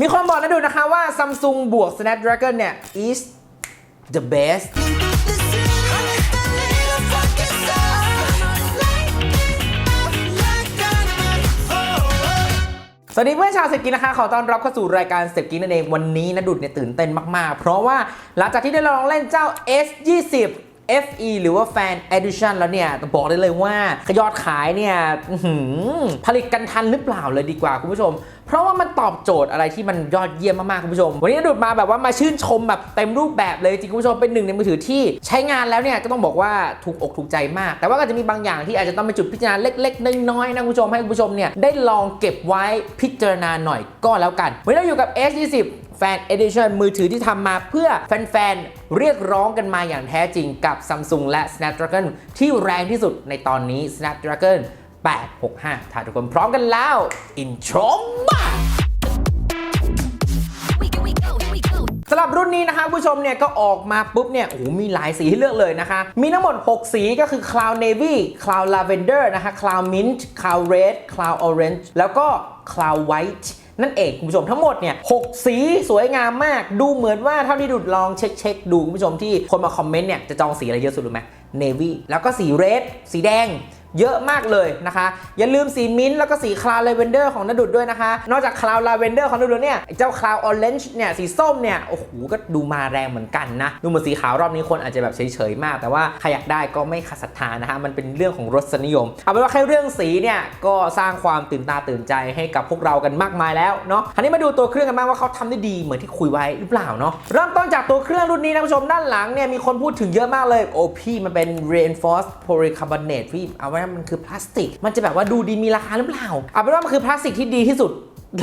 มีคนบอกนะดูนะคะว่า Samsung บวก Snapdragon เนี่ย is the best สวัสดีเพื่อนชาวเศรษฐกิจนะคะ ขอต้อนรับเข้าสู่รายการเศรษฐกิจนั่นเองวันนี้นะดุดเนี่ยตื่นเต้นมาก ๆ เพราะว่าหลังจากที่ได้ลองเล่นเจ้า S20 FE หรือว่า Fan Edition แล้วเนี่ยต้องบอกได้เลยว่ายอดขายเนี่ยผลิตกันทันหรือเปล่าเลยดีกว่าคุณผู้ชม เพราะว่ามันตอบโจทย์อะไรที่มันยอดเยี่ยมมากๆคุณผู้ชม วันนี้ดุดมาแบบว่ามาชื่นชมแบบเต็มรูปแบบเลยจริงคุณผู้ชมเป็นหนึ่งในมือถือที่ใช้งานแล้วเนี่ยก็ต้องบอกว่าถูกอกถูกใจมาก แต่ว่าก็จะมีบางอย่างที่อาจจะต้องเป็นจุดพิจารณาเล็กๆน้อยๆนะคุณผู้ชมให้คุณผู้ชมเนี่ยได้ลองเก็บไว้พิจารณาหน่อยก็แล้วกันวันนี้เราอยู่กับ S20 Fan Edition มือถือที่ทำมาเพื่อแฟนๆ เรียกร้องกันมาอย่างแท้จริงกับ Samsung และ Snapdragon ที่แรงที่สุดในตอนนี้ Snapdragon 865 ถ้าทุกคนพร้อมกันแล้ว intro มาสำหรับรุ่นนี้นะคะผู้ชมเนี่ยก็ออกมาปุ๊บเนี่ยโอ้โหมีหลายสีให้เลือกเลยนะคะ มีทั้งหมด 6 สีก็คือ Cloud Navy Cloud Lavender นะคะ Cloud Mint Cloud Red Cloud Orange แล้วก็ Cloud White นั่นเองคุณผู้ชมทั้งหมดเนี่ยหสีสวยงามมาก ดูเหมือนว่าเท่าที่ดูลองเช็คเช็คดูคุณผู้ชมที่คนมาคอมเมนต์เนี่ยจะจองสีอะไรเยอะสุดรู้ไหม Navy แล้วก็สี Red สีแดง เยอะมากเลยนะคะ อย่าลืมสีมิ้นท์แล้วก็สีคลาวลาเวนเดอร์ของนดุดด้วยนะคะ นอกจากคลาวลาเวนเดอร์ของนดุดเนี่ยเจ้าคลาวออเรนจ์เนี่ยสีส้มเนี่ยโอ้โหก็ดูมาแรงเหมือนกันนะดูเหมือนสีขาวรอบนี้คนอาจจะแบบเฉยๆมาก แต่ว่าใครอยากได้ก็ไม่ขัดศรัทธานะคะมันเป็นเรื่องของรสนิยมเอาเป็นว่าแค่เรื่องสีเนี่ยก็สร้างความตื่นตาตื่นใจให้กับพวกเรากันมากมายแล้วเนาะคราวนี้มาดูตัวเครื่องกันบ้างว่าเขาทำได้ดีเหมือนที่คุยไว้หรือเปล่าเนาะเริ่มต้นจากตัวเครื่องรุ่นนี้นะผู้ชมด้านหลังเนี่ยมีคนพูดถึงเยอะมากเลยโอ้พี่มันเป็น reinforced polycarbonate พี่เอาไว้มันคือพลาสติก มันจะแบบว่าดูดีมีราคาหรือเปล่าเอาเป็นว่ามันคือพลาสติกที่ดีที่สุด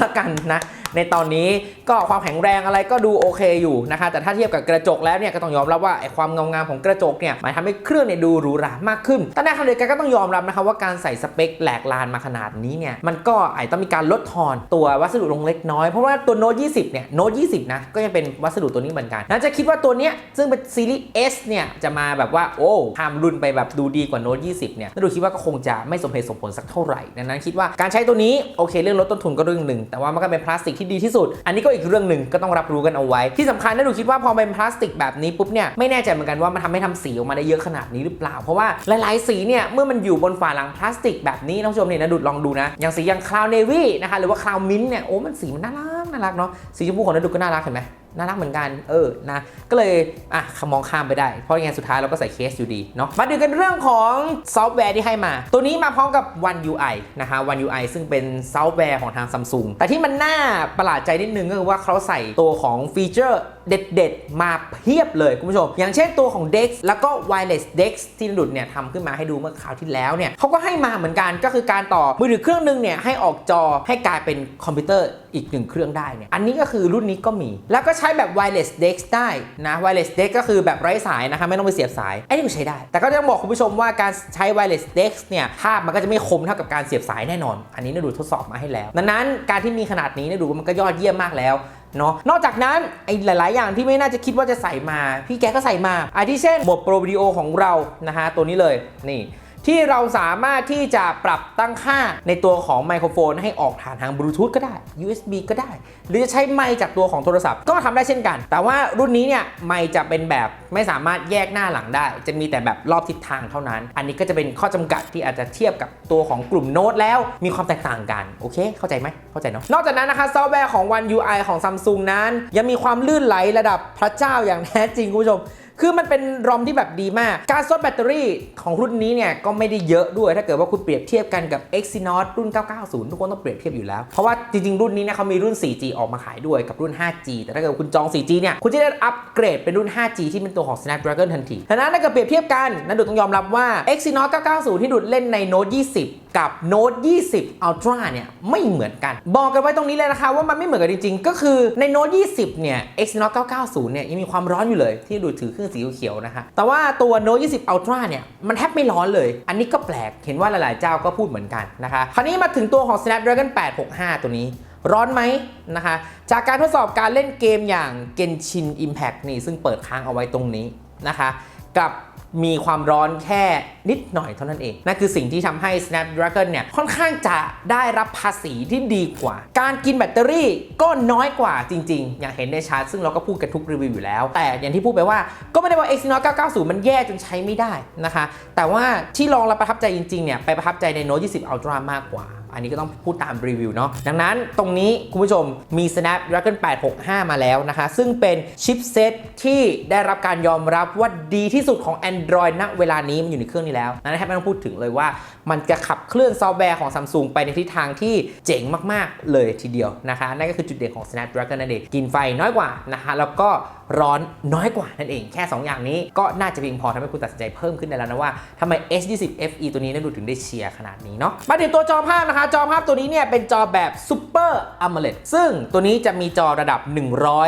ละกันนะ ในตอนนี้ก็ความแข็งแรงอะไรก็ดูโอเคอยู่นะคะแต่ถ้าเทียบกับกระจกแล้วเนี่ยก็ต้องยอมรับว่าไอ้ความเงางามของกระจกเนี่ยมันทำให้เครื่องเนี่ยดูหรูหรามากขึ้น แต่ในขณะเดียวกันก็ต้องยอมรับนะคะว่าการใส่สเปคแหลกลานมาขนาดนี้เนี่ยมันก็อาจต้องมีการลดทอนตัววัสดุลงเล็กน้อยเพราะว่าตัว Note 20เนี่ย Note 20นะก็ยังเป็นวัสดุตัวนี้เหมือนกันน่าจะคิดว่าตัวเนี้ยซึ่งเป็นซีรีส์ S เนี่ยจะมาแบบว่าโอ้ข้ามรุ่นไปแบบดูดีกว่า Note 20เนี่ยน่าดูคิดว่าก็คงจะไม่สมเหตุสมผลสักเท่าไหร่ดังนั้นคิดว่าการใช้ตัวนี้โอเคเรื่องลดต้นทุนก็เรื่องหนึ่งแต่ว่ามันก็เป็นพลาสติกที่ดีที่สุด อันนี้ก็อีกเรื่องหนึ่งก็ต้องรับรู้กันเอาไว้ ที่สำคัญนะดูคิดว่าพอเป็นพลาสติกแบบนี้ปุ๊บเนี่ยไม่แน่ใจเหมือนกันว่ามันทำให้ทำสีออกมาได้เยอะขนาดนี้หรือเปล่า เพราะว่าหลายๆสีเนี่ยเมื่อมันอยู่บนฝาหลังพลาสติกแบบนี้ท่านผู้ชมเนี่ยนะดูลองดูนะอย่างสีอย่างคลาวเนวี่นะคะหรือว่าคลาวมินเนี่ยโอ้มันสีมันน่ารักน่ารักเนาะสีชมพูของนะดูก็น่ารักเห็นไหม น่ารักเหมือนกัน เออ นะ ก็เลย อะมองข้ามไปได้ เพราะยังไงสุดท้ายเราก็ใส่เคสอยู่ดีเนาะ มาดูกันเรื่องของซอฟต์แวร์ที่ให้มา ตัวนี้มาพร้อมกับ One UI นะคะ One UI ซึ่งเป็นซอฟต์แวร์ของทาง Samsung แต่ที่มันน่าประหลาดใจนิดนึงก็คือว่าเขาใส่ตัวของฟีเจอร์ เด็ดๆ มาเพียบเลยคุณผู้ชม อย่างเช่นตัวของ Dex แล้วก็ Wireless Dex ที่นดุดเนี่ยทำขึ้นมาให้ดูเมื่อคราวที่แล้วเนี่ยเขาก็ให้มาเหมือนกันก็คือการต่อมือถือเครื่องหนึงเนี่ยให้ออกจอให้กลายเป็นคอมพิวเตอร์อีกหนึ่งเครื่องได้เนี่ยอันนี้ก็คือรุ่นนี้ก็มี แล้วก็ใช้แบบ Wireless Dex ได้นะ Wireless Dex ก็คือแบบไร้สายนะคะไม่ต้องไปเสียบสายไอ้นี่ก็ใช้ได้ แต่ก็ต้องบอกคุณผู้ชมว่าการใช้ Wireless Dex เนี่ยภาพมันก็จะไม่คมเท่ากับการเสียบสายแน่นอน อันนี้นดูทดสอบมาให้แล้วดังนั้นการที่มีขนาดนี้นดูมันก็ยอดเยี่ยมมากแล้ว เนาะนอกจากนั้นไอ้หลาย ๆ อย่างที่ไม่น่าจะคิดว่าจะใส่มา พี่แกก็ใส่มาอาทิเช่นหมดโปรวิดีโอของเรานะฮะตัวนี้เลยนี่ ที่เราสามารถที่จะปรับตั้งค่าในตัวของไมโครโฟน ให้ออกผ่านทางบลูทูธก็ได้ USB ก็ได้ หรือจะใช้ไมค์จากตัวของโทรศัพท์ก็ทำได้เช่นกัน แต่ว่ารุ่นนี้เนี่ยไมค์จะเป็นแบบไม่สามารถแยกหน้าหลังได้ จะมีแต่แบบรอบทิศทางเท่านั้น อันนี้ก็จะเป็นข้อจำกัดที่อาจจะเทียบกับตัวของกลุ่มโน้ตแล้วมีความแตกต่างกันโอเค เข้าใจไหมเข้าใจเนาะนอกจากนั้นนะคะซอฟต์แวร์ของ One UI ของ Samsung นั้น ยังมีความลื่นไหลระดับพระเจ้าอย่างแท้จริงคุณผู้ชม คือมันเป็นรอมที่แบบดีมาก การซดแบตเตอรี่ของรุ่นนี้เนี่ยก็ไม่ได้เยอะด้วย ถ้าเกิดว่าคุณเปรียบเทียบกันกับ Exynos รุ่น 990 ทุกคนต้องเปรียบเทียบอยู่แล้ว เพราะว่าจริง ๆ รุ่นนี้เนี่ยเขามีรุ่น 4G ออกมาขายด้วยกับรุ่น 5G แต่ถ้าเกิดคุณจอง 4G เนี่ยคุณจะได้อัปเกรดเป็นรุ่น 5G ที่เป็นตัวของ Snapdragon ทันทีฉะนั้นถ้าเกิดเปรียบเทียบกันนันดูต้องยอมรับว่า Exynos 990 ที่ดูดเล่นใน Note 20 กับ Note 20 Ultra เนี่ยไม่เหมือนกัน บอกกันไว้ตรงนี้เลยนะคะว่ามันไม่เหมือนกันจริงๆ ก็คือใน Note 20 เนี่ย Exynos 990 เนี่ยยังมีความร้อนอยู่เลย ที่ดูถือเครื่องสีเขียวๆนะคะแต่ว่าตัว Note 20 Ultra เนี่ยมันแทบไม่ร้อนเลย อันนี้ก็แปลกเห็นว่าหลายๆเจ้าก็พูดเหมือนกันนะคะคราวนี้มาถึงตัวของ Snapdragon 865 ตัวนี้ร้อนไหมนะคะ จากการทดสอบการเล่นเกมอย่าง Genshin Impact นี่ซึ่งเปิดค้างเอาไว้ตรงนี้นะคะ กับ มีความร้อนแค่นิดหน่อยเท่านั้นเอง นั่นคือสิ่งที่ทำให้ Snapdragon เนี่ย ค่อนข้างจะได้รับภาษีที่ดีกว่า การกินแบตเตอรี่ก็น้อยกว่าจริง ๆ อย่างเห็นได้ชัดซึ่งเราก็พูดกันทุกรีวิวอยู่แล้ว แต่อย่างที่พูดไปว่าก็ไม่ได้ว่า Exynos 990 มันแย่จนใช้ไม่ได้นะคะ แต่ว่าที่ลองแล้วประทับใจจริงๆเนี่ยไปประทับใจใน Note 20 Ultra มากกว่า อันนี้ก็ต้องพูดตามรีวิวเนาะดังนั้นตรงนี้คุณผู้ชมมี Snapdragon 865 มาแล้วนะคะ ซึ่งเป็นชิปเซตที่ได้รับการยอมรับว่าดีที่สุดของ Android ณเวลานี้มันอยู่ในเครื่องนี้แล้วนั้นแทบไม่ต้องพูดถึงเลยว่า มันจะขับเคลื่อนซอฟต์แวร์ของ Samsung ไปในทิศทางที่เจ๋งมาก ๆ เลยทีเดียวนะคะ นั่นก็คือจุดเด่นของ Snapdragon นั่นเองกินไฟน้อยกว่านะคะแล้วก็ร้อนน้อยกว่านั่นเองแค่ 2 อย่างนี้ก็น่าจะเพียงพอทำให้คุณตัดสินใจเพิ่มขึ้นได้แล้วนะว่าทำไม S20 FE ตัวนี้นั่นดูถึงได้เชียร์ขนาดนี้เนาะมาถึงตัวจอภาพนะคะ จอภาพตัวนี้เนี่ยเป็นจอแบบ Super AMOLED ซึ่งตัวนี้จะมีจอระดับ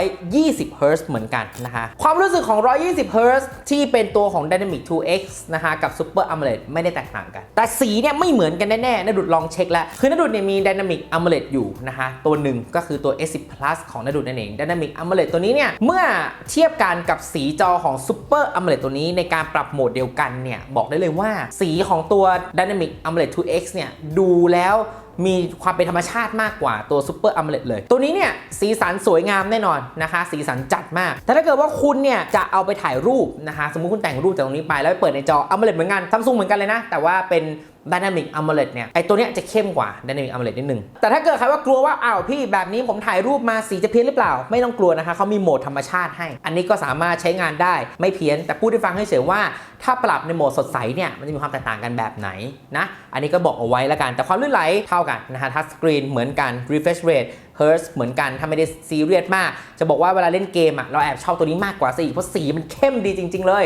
120 Hz เหมือนกันนะคะความรู้สึกของ 120 Hz ที่เป็นตัวของ Dynamic 2X นะคะกับ Super AMOLED ไม่ได้แตกต่างกัน แต่สีเนี่ยไม่เหมือนกันแน่ๆนดุดลองเช็คแล้วคือนดุดเนี่ยมี Dynamic AMOLED อยู่นะคะตัวหนึ่งก็คือตัว S10 Plus ของนดุดนั่นเอง Dynamic AMOLED ตัวนี้เนี่ยเมื่อเทียบกันกับสีจอของ Super AMOLED ตัวนี้ในการปรับโหมดเดียวกันเนี่ย บอกได้เลยว่าสีของตัว Dynamic AMOLED 2X เนี่ย ดูแล้วมีความเป็นธรรมชาติมากกว่าตัว Super AMOLED เลย ตัวนี้เนี่ย สีสันสวยงามแน่นอนนะคะ สีสันจัดมาก แต่ถ้าเกิดว่าคุณเนี่ย จะเอาไปถ่ายรูปนะคะ สมมุติคุณแต่งรูปจากตรงนี้ไปแล้วไปเปิดในจอ AMOLED เหมือนกันซัมซุงเหมือนกันเลยนะ แต่ว่าเป็น Dynamic AMOLED เนี่ยไอตัวเนี้ยจะเข้มกว่า Dynamic AMOLED นิดนึง แต่ถ้าเกิดใครว่ากลัวว่าอ้าวพี่แบบนี้ผมถ่ายรูปมาสีจะเพี้ยนหรือเปล่า ไม่ต้องกลัวนะคะเขามีโหมดธรรมชาติให้ อันนี้ก็สามารถใช้งานได้ไม่เพี้ยน แต่พูดให้ฟังให้เฉยว่าถ้าปรับในโหมดสดใสเนี่ยมันจะมีความแตกต่างกันแบบไหนนะอันนี้ก็บอกเอาไว้แล้วกันแต่ความลื่นไหลเท่ากันนะฮะทัชสกรีนเหมือนกัน refresh rate Hertz เหมือนกันถ้าไม่ได้ซีเรียสมาก จะบอกว่าเวลาเล่นเกมอะเราแอบชอบตัวนี้มากกว่าสีเพราะสีมันเข้มดีจริง ๆ เลย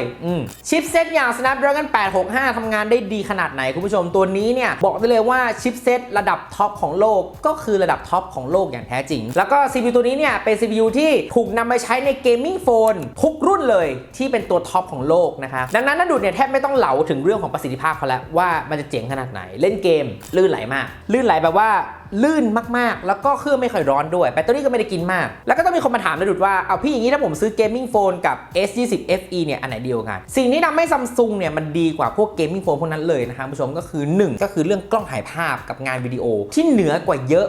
ชิปเซตอย่าง Snapdragon 865 ทำงานได้ดีขนาดไหนคุณผู้ชมตัวนี้เนี่ยบอกได้เลยว่าชิปเซตระดับท็อปของโลกก็คือระดับท็อปของโลกอย่างแท้จริง แล้วก็ CPU ตัวนี้เนี่ยเป็น CPU ที่ถูกนำมาใช้ในเกมมิ่งโฟนทุกรุ่นเลยที่เป็นตัวท็อปของโลกนะคะดังนั้นนันดูดเนี่ยแทบไม่ต้องเหลาถึงเรื่องของประสิทธิภาพเขาแล้วว่ามันจะเจ๋งขนาดไหนเล่นเกมลื่นไหลมากลื่นไหลแบบว่า ลื่นมากๆ แล้วก็เครื่องไม่ค่อยร้อนด้วย แบตเตอรี่ก็ไม่ได้กินมาก แล้วก็ต้องมีคนมาถามนะดุดว่า เอาพี่อย่างนี้ถ้าผมซื้อเกมมิ่งโฟนกับ S20 FE เนี่ย อันไหนดีกว่ากัน สิ่งที่ทำให้ซัมซุงเนี่ย มันดีกว่าพวกเกมมิ่งโฟนพวกนั้นเลยนะครับผู้ชมก็คือ 1 ก็คือเรื่องกล้องถ่ายภาพกับงานวิดีโอ ที่เหนือกว่าเยอะ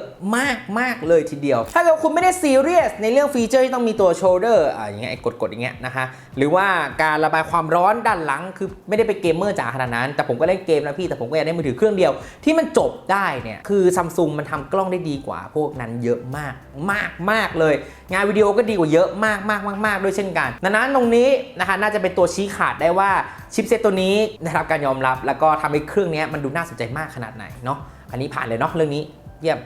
มากๆเลยทีเดียว ถ้าเกิดคุณไม่ได้ซีเรียสในเรื่องฟีเจอร์ที่ต้องมีตัวโชเดอร์อ่าอย่างเงี้ยกดๆอย่างเงี้ยนะคะหรือว่าการระบายความร้อนด้านหลังคือไม่ได้ไปเกมเมอร์จ๋าขนาดนั้น แต่ผมก็เล่นเกมนะพี่แต่ผมก็อยากได้มือถือเครื่องเดียวที่มันจบได้เนี่ยคือซัมซุงมันทำกล้องได้ดีกว่า พวกนั้นเยอะมากมากมากเลย งานวิดีโอก็ดีกว่าเยอะมากมากมากมากด้วยเช่นกันดังนั้นตรงนี้นะคะน่าจะเป็นตัวชี้ขาดได้ว่าชิปเซตตัวนี้ได้รับการยอมรับ แล้วก็ทำให้เครื่องนี้มันดูน่าสนใจมากขนาดไหนเนาะอันนี้ผ่านเลยเนาะเรื่องนี้ เยี่ยม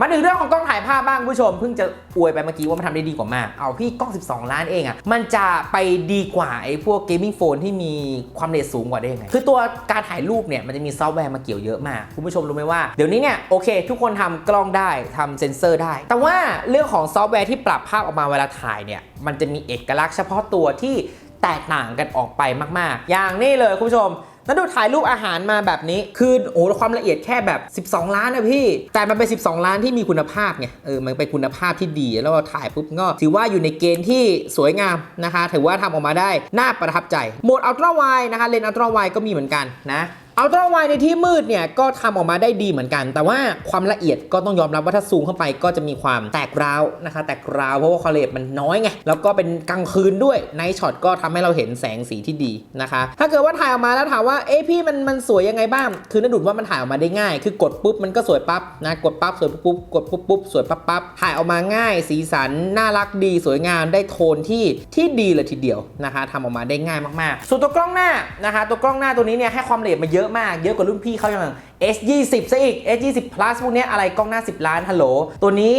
มาถึงเรื่องของกล้องถ่ายภาพบ้างคุณผู้ชม เพิ่งจะอวยไปเมื่อกี้ว่ามันทำได้ดีกว่ามาก เอาพี่กล้อง 12 ล้านเองอะ่ะ มันจะไปดีกว่าไอ้พวกเกมมิ่งโฟนที่มีความเร็วสูงกว่าได้ยังไง คือตัวการถ่ายรูปเนี่ยมันจะมีซอฟต์แวร์มาเกี่ยวเยอะมาก คุณผู้ชมรู้ไหมว่า เดี๋ยวนี้เนี่ยโอเค ทุกคนทำกล้องได้ทำเซนเซอร์ได้ แต่ว่าเรื่องของซอฟต์แวร์ที่ปรับภาพออกมาเวลาถ่ายเนี่ยมันจะมีเอกลักษณ์เฉพาะตัวที่แตกต่างกันออกไปมาก ๆ อย่างนี้เลยคุณผู้ชม แล้วดูถ่ายรูปอาหารมาแบบนี้ คือโอ้ความละเอียดแค่แบบ 12 ล้านนะพี่ แต่มันเป็น 12 ล้านที่มีคุณภาพไง เออ มันเป็นคุณภาพที่ดี แล้วถ่ายปุ๊บก็ ถือว่าอยู่ในเกณฑ์ที่สวยงามนะคะ ถือว่าทำออกมาได้ น่าประทับใจ โหมดอัลตร้าไวนะคะ เลนส์อัลตร้าไวก็มีเหมือนกันนะ อัลตร้าไวในที่มืดเนี่ยก็ทำออกมาได้ดีเหมือนกัน แต่ว่าความละเอียดก็ต้องยอมรับว่าถ้าซูมเข้าไปก็จะมีความแตกร้าวนะคะ แตกร้าวเพราะว่าความละเอียดมันน้อยไง แล้วก็เป็นกลางคืนด้วยไนท์ช็อตก็ทำให้เราเห็นแสงสีที่ดีนะคะ ถ้าเกิดว่าถ่ายออกมาแล้วถามว่าเอ๊ะพี่มันมันสวยยังไงบ้าง คือนดุดว่ามันถ่ายออกมาได้ง่าย คือกดปุ๊บมันก็สวยปั๊บนะกดปั๊บสวยปุ๊บกดปุ๊บปุ๊บสวยปั๊บปั๊บถ่ายออกมาง่าย สีสันน่ารักดีสวยงามได้โทนที่ที่ดีเลยทีเดียวนะคะทำออกมาได้ง่ายมากๆ ส่วนตัวกล้องหน้านะคะ ตัวกล้องหน้าตัวนี้เนี่ยให้ความละเอียดมาเยอะมาก เยอะกว่ารุ่นพี่เขาอย่าง S20 ซะอีก S20 plus พวกนี้อะไรกล้องหน้า 10 ล้านฮัลโหล ตัวนี้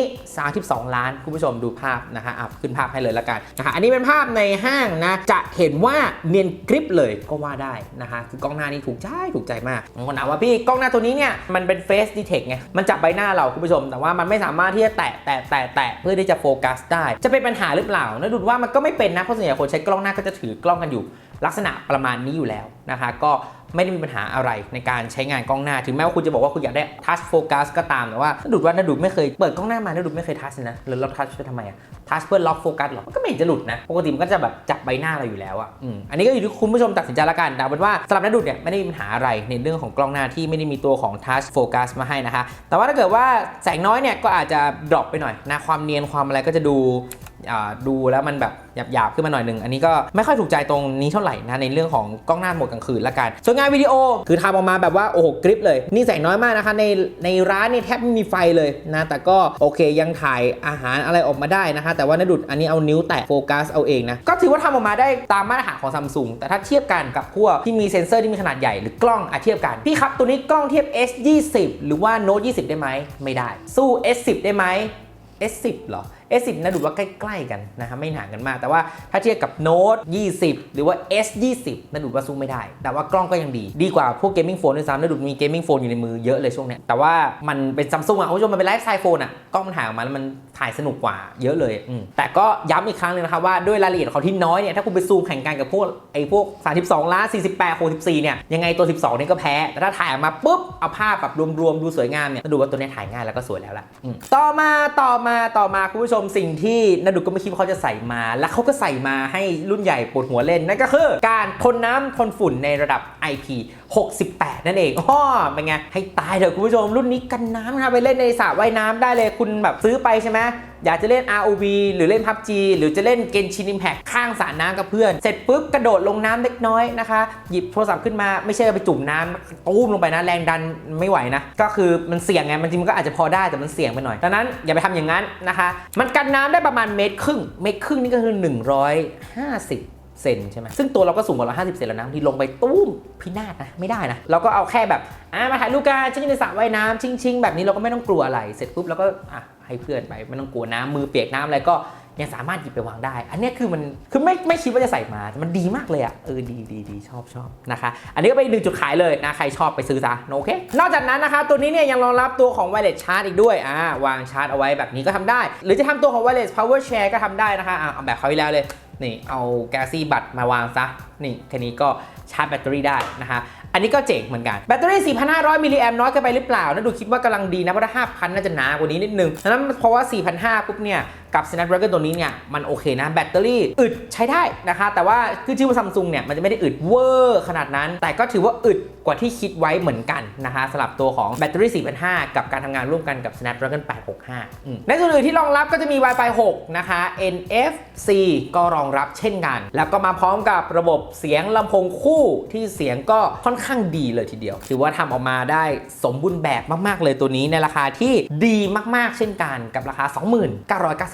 32 ล้าน คุณผู้ชมดูภาพนะคะอะขึ้นภาพให้เลยละกันนะคะอันนี้เป็นภาพในห้างนะ จะเห็นว่าเนียนกริปเลยก็ว่าได้นะคะคือกล้องหน้านี่ถูกใจถูกใจมากบางคนถามว่าพี่กล้องหน้าตัวนี้เนี่ยมันเป็น Face Detect ไงมันจับใบหน้าเราคุณผู้ชม แต่ว่ามันไม่สามารถที่จะแตะแตะแตะแตะเพื่อที่จะโฟกัสได้ จะเป็นปัญหาหรือเปล่านะดูว่ามันก็ไม่เป็นนะเพราะส่วนใหญ่คนใช้กล้องหน้าก็จะถือกล้องกันอยู่ ลักษณะประมาณนี้อยู่แล้วนะคะ ก็ไม่ได้มีปัญหาอะไรในการใช้งานกล้องหน้า ถึงแม้ว่าคุณจะบอกว่าคุณอยากได้ touch focus ก็ตามแต่ว่านาดุดว่านาดุดไม่เคยเปิดกล้องหน้ามานาดุดไม่เคย touch นะแล้วเรา touch ไปทำไมอะ touch เพื่อล็อกโฟกัสหรอก็ไม่เห็นจะหลุดนะปกติมันก็จะแบบจับใบหน้าเราอยู่แล้วอะอืมอันนี้ก็อยู่ที่คุณผู้ชมตัดสินใจละกันแต่เป็นว่าสำหรับนาดุดเนี่ยไม่ได้มีปัญหาอะไรในเรื่องของกล้องหน้าที่ไม่ได้มีตัวของ touch focus มาให้นะคะ แต่ว่าถ้าเกิดว่าแสงน้อยเนี่ยก็อาจจะดรอปไปหน่อยนะความเนียนความอะไรก็จะดู ดูแล้วมันแบบหยาบๆขึ้นมาหน่อยหนึ่งอันนี้ก็ไม่ค่อยถูกใจตรงนี้เท่าไหร่นะในเรื่องของกล้องหน้าโหมดกลางคืนละกัน ส่วนงานวิดีโอคือทำออกมาแบบว่าโอ้โหกริปเลย นี่แสงน้อยมากนะคะในในร้านนี่แทบไม่มีไฟเลยนะแต่ก็โอเคยังถ่ายอาหารอะไรออกมาได้นะคะ แต่ว่านดุดอันนี้เอานิ้วแตะโฟกัสเอาเองนะก็ถือว่าทำออกมาได้ตามมาตรฐานของซัมซุงแต่ถ้าเทียบกันกับพวกที่มีเซ็นเซอร์ที่มีขนาดใหญ่หรือกล้องอะเทียบกันพี่ครับตัวนี้กล้องเทียบ S20 หรือว่า Note 20 ได้ไหมไม่ได้ สู้ S10 ได้ไหม S10 เหรอ S10 นะดูว่าใกล้ๆกันนะครับไม่ห่างกันมาก แต่ว่าถ้าเทียบกับ Note 20 หรือว่า S20 นะดูว่าสู้ไม่ได้ แต่ว่ากล้องก็ยังดี ดีกว่าพวกเกมมิ่งโฟนด้วยซ้ำนะดูมีเกมมิ่งโฟนอยู่ในมือเยอะเลยช่วงนี้แต่ว่ามันเป็นซัมซุงอะคุณผู้ชมมันเป็นไลฟ์สไตล์โฟนอะกล้องมันถ่ายออกมาแล้วมันถ่ายสนุกกว่าเยอะเลยอืมแต่ก็ย้ำอีกครั้งหนึงนะครับว่าด้วยรายละเอียดของเขาที่น้อยเนี่ยถ้าคุณไปซูมแข่งกันกับพวกไอ้พวก 32 ล้าน 48 64 เนี่ยยังไงตัว 12นี่ก็แพ้ แต่ถ้าถ่ายออกมาปุ๊บ เอาภาพแบบรวมๆ ดูสวยงามเนี่ยดูว่าตัวเนี้ยถ่ายง่ายแล้วก็สวยแล้วล่ะต่อมาต่อมาต่อมาคุณผู้ชมสิ่งที่นาดุก็ไม่คิดว่าเขาจะใส่มา แล้วเขาก็ใส่มาให้รุ่นใหญ่ปวดหัวเล่นนั่นก็คือ การทนน้ำทนฝุ่นในระดับ IP 68 นั่นเองอ้อเป็นไง ให้ตายเถอะคุณผู้ชม รุ่นนี้กันน้ำนะครับไปเล่นในสระว่ายน้ำได้เลยคุณแบบซื้อไปใช่ไหมอยากจะเล่น ROV หรือเล่น PUBG หรือจะเล่น Genshin Impact ข้างสระน้ำกับเพื่อน เสร็จปุ๊บกระโดดลงน้ำเล็กน้อยนะคะ หยิบโทรศัพท์ขึ้นมาไม่ใช่ไปจุ่มน้ำตู้มลงไปนะแรงดันไม่ไหวนะ ก็คือมันเสี่ยงไง มันจริงมันก็อาจจะพอได้แต่มันเสี่ยงไปหน่อย ดังนั้นอย่าไปทำอย่างนั้นนะคะ มันกันน้ำได้ประมาณเมตรครึ่ง เมตรครึ่งนี่ก็คือ 150 เซนใช่ไหมซึ่งตัวเราก็สูงกว่า 150 เซนแล้วนะบางที่ลงไปตุ้มพินาศนะไม่ได้นะเราก็เอาแค่แบบอะมาถ่ายรูปกันฉันอยู่ในสระว่ายน้ำชิงๆ แบบนี้เราก็ไม่ต้องกลัวอะไร เสร็จปุ๊บเราก็อะให้เพื่อนไปไม่ต้องกลัวน้ำมือเปียกน้ำอะไรก็ยังสามารถหยิบไปวางได้ อันนี้คือมันคือไม่ไม่คิดว่าจะใส่มา มันดีมากเลยอะ เออดีดีดีชอบชอบนะคะ อันนี้ก็เป็นหนึ่งจุดขายเลยนะ ใครชอบไปซื้อซะโอเคนอกจากนั้นนะคะ ตัวนี้เนี่ยยังรองรับตัวของ wireless charge อีกด้วย อ่า วางชาร์จเอาไว้แบบนี้ก็ทำได้ หรือจะทำตัวของ wireless power share ก็ทำได้นะคะ อะเอาแบบเขาวที่แล้วเลยนี่เอาแกซี่บัตรมาวางซะ นี่แค่นี้ก็ชาร์จแบตเตอรี่ได้นะคะอันนี้ก็เจ๋งเหมือนกัน แบตเตอรี่ 4,500 มิลลิแอมน้อยเกินไปหรือเปล่านะดูคิดว่ากำลังดีนะ เพราะถ้า 5,000 น่าจะหนากว่านี้นิดนึงดังนั้นเพราะว่า 4,500 ปุ๊บเนี่ย กับ Snapdragon ตัวนี้เนี่ยมันโอเคนะ แบตเตอรี่อึดใช้ได้นะคะ แต่ว่าคือชื่อว่าซัมซุงเนี่ยมันจะไม่ได้อึดเวอร์ขนาดนั้น แต่ก็ถือว่าอึดกว่าที่คิดไว้เหมือนกันนะคะสำหรับตัวของแบตเตอรี่4,500 กับการทำงานร่วมกันกับ Snapdragon 865 ในส่วนอื่นที่รองรับก็จะมี Wi-Fi 6 นะคะ NFC ก็รองรับเช่นกัน แล้วก็มาพร้อมกับระบบเสียงลำโพงคู่ที่เสียงก็ค่อนข้างดีเลยทีเดียว ถือว่าทำออกมาได้สมบูรณ์แบบมาก ๆ เลยตัวนี้ในราคาที่ดีมาก ๆ เช่นกันกับราคา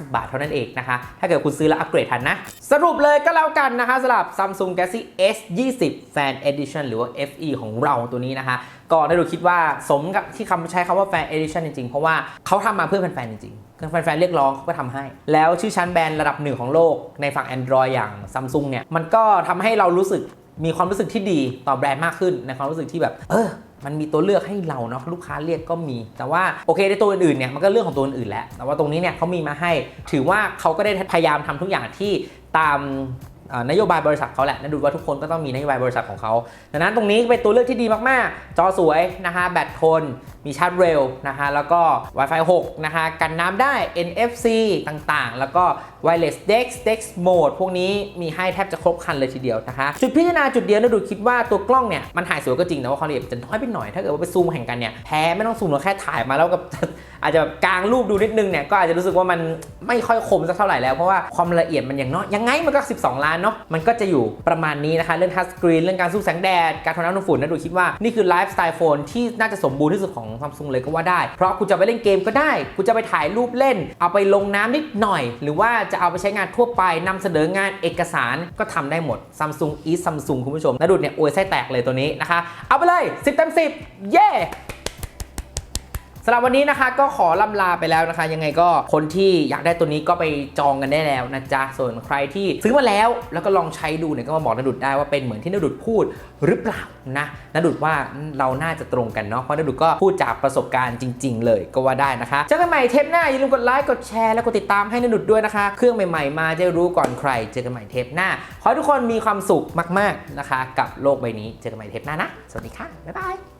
30บาทเท่านั้นเองนะคะ ถ้าเกิดคุณซื้อแล้วอัปเกรดทันนะ สรุปเลยก็แล้วกันนะคะสำหรับ Samsung Galaxy S20 Fan Edition หรือว่า FE ของเราตัวนี้นะคะ ก็ได้ดูคิดว่าสมกับที่คำใช้คำว่า Fan Edition จริงๆ เพราะว่าเขาทำมาเพื่อแฟนๆจริงๆแฟนๆเรียกร้องเขาก็ทำให้ แล้วชื่อชั้นแบรนด์ระดับหนึ่งของโลกในฝั่ง Android อย่าง Samsung เนี่ยมันก็ทำให้เรารู้สึกมีความรู้สึกที่ดีต่อแบรนด์มากขึ้นในความรู้สึกที่แบบ เออ มันมีตัวเลือกให้เราเนาะลูกค้าเรียกก็มี แต่ว่าโอเคในตัวอื่นๆเนี่ยมันก็เรื่องของตัวอื่นๆแล้วแต่ว่าตรงนี้เนี่ยเขามีมาให้ ถือว่าเขาก็ได้พยายามทำทุกอย่างที่ตามนโยบายบริษัทเขาแหละนะดูว่าทุกคนก็ต้องมีนโยบายบริษัทของเขาดังนั้นตรงนี้เป็นตัวเลือกที่ดีมากๆ จอสวยนะคะแบตทน มีชาร์จเร็วนะคะแล้วก็ Wi-Fi 6นะคะกันน้ำได้ NFC ต่างๆ แล้วก็ Wireless Dex Dex Mode พวกนี้มีให้แทบจะครบคันเลยทีเดียวนะคะ จุดพิจารณาจุดเดียวนะดูคิดว่าตัวกล้องเนี่ยมันถ่ายสวยก็จริงแต่ว่าความละเอียดมันจะน้อยไปหน่อยถ้าเกิดว่าไปซูมแข่งกันเนี่ยแพ้ไม่ต้องซูมเราแค่ถ่ายมาแล้วกับอาจจะแบบกลางรูปดูนิดนึงเนี่ยก็อาจจะรู้สึกว่ามันไม่ค่อยคมสักเท่าไหร่แล้วเพราะว่าความละเอียดมันอย่างน้อยยังไงมันก็ 12 ล้านเนาะมันก็จะอยู่ประมาณนี้นะคะเรื่องทัชสกรีนเรื่องการสู้แสงแดดการทนน้ำทนฝุ่นนะดูคิดว่านี่คือไลฟ์สไตล์โฟนที่น่าจะสมบูรณ์ที่สุดของซัมซุงเลยก็ว่าได้ เพราะคุณจะไปเล่นเกมก็ได้คุณจะไปถ่ายรูปเล่น เอาไปลงน้ำนิดหน่อย หรือว่าจะเอาไปใช้งานทั่วไปนำเสนองานเอกสารก็ทำได้หมด Samsung is Samsung คุณผู้ชมนะดูดเนี่ยอวยไส้แตกเลยตัวนี้นะคะ เอาไปเลย 10 เต็ม 10 เย้ สำหรับวันนี้นะคะก็ขอลำลาไปแล้วนะคะ ยังไงก็คนที่อยากได้ตัวนี้ก็ไปจองกันได้แล้วนะจ๊ะ ส่วนใครที่ซื้อมาแล้วแล้วก็ลองใช้ดูเนี่ยก็มาบอกนดุดได้ว่าเป็นเหมือนที่นดุดพูดหรือเปล่านะนดุดว่าเราน่าจะตรงกันเนาะเพราะนดุดก็พูดจากประสบการณ์จริง ๆ เลยก็ว่าได้นะคะเจอกันใหม่เทปหน้าอย่าลืมกดไลค์กดแชร์และกดติดตามให้นดุดด้วยนะคะ เครื่องใหม่ๆมาจะรู้ก่อนใคร เจอกันใหม่เทปหน้าขอให้ทุกคนมีความสุขมาก ๆนะคะ กับโลกใบนี้เจอกันใหม่เทปหน้านะสวัสดีค่ะบ๊ายบาย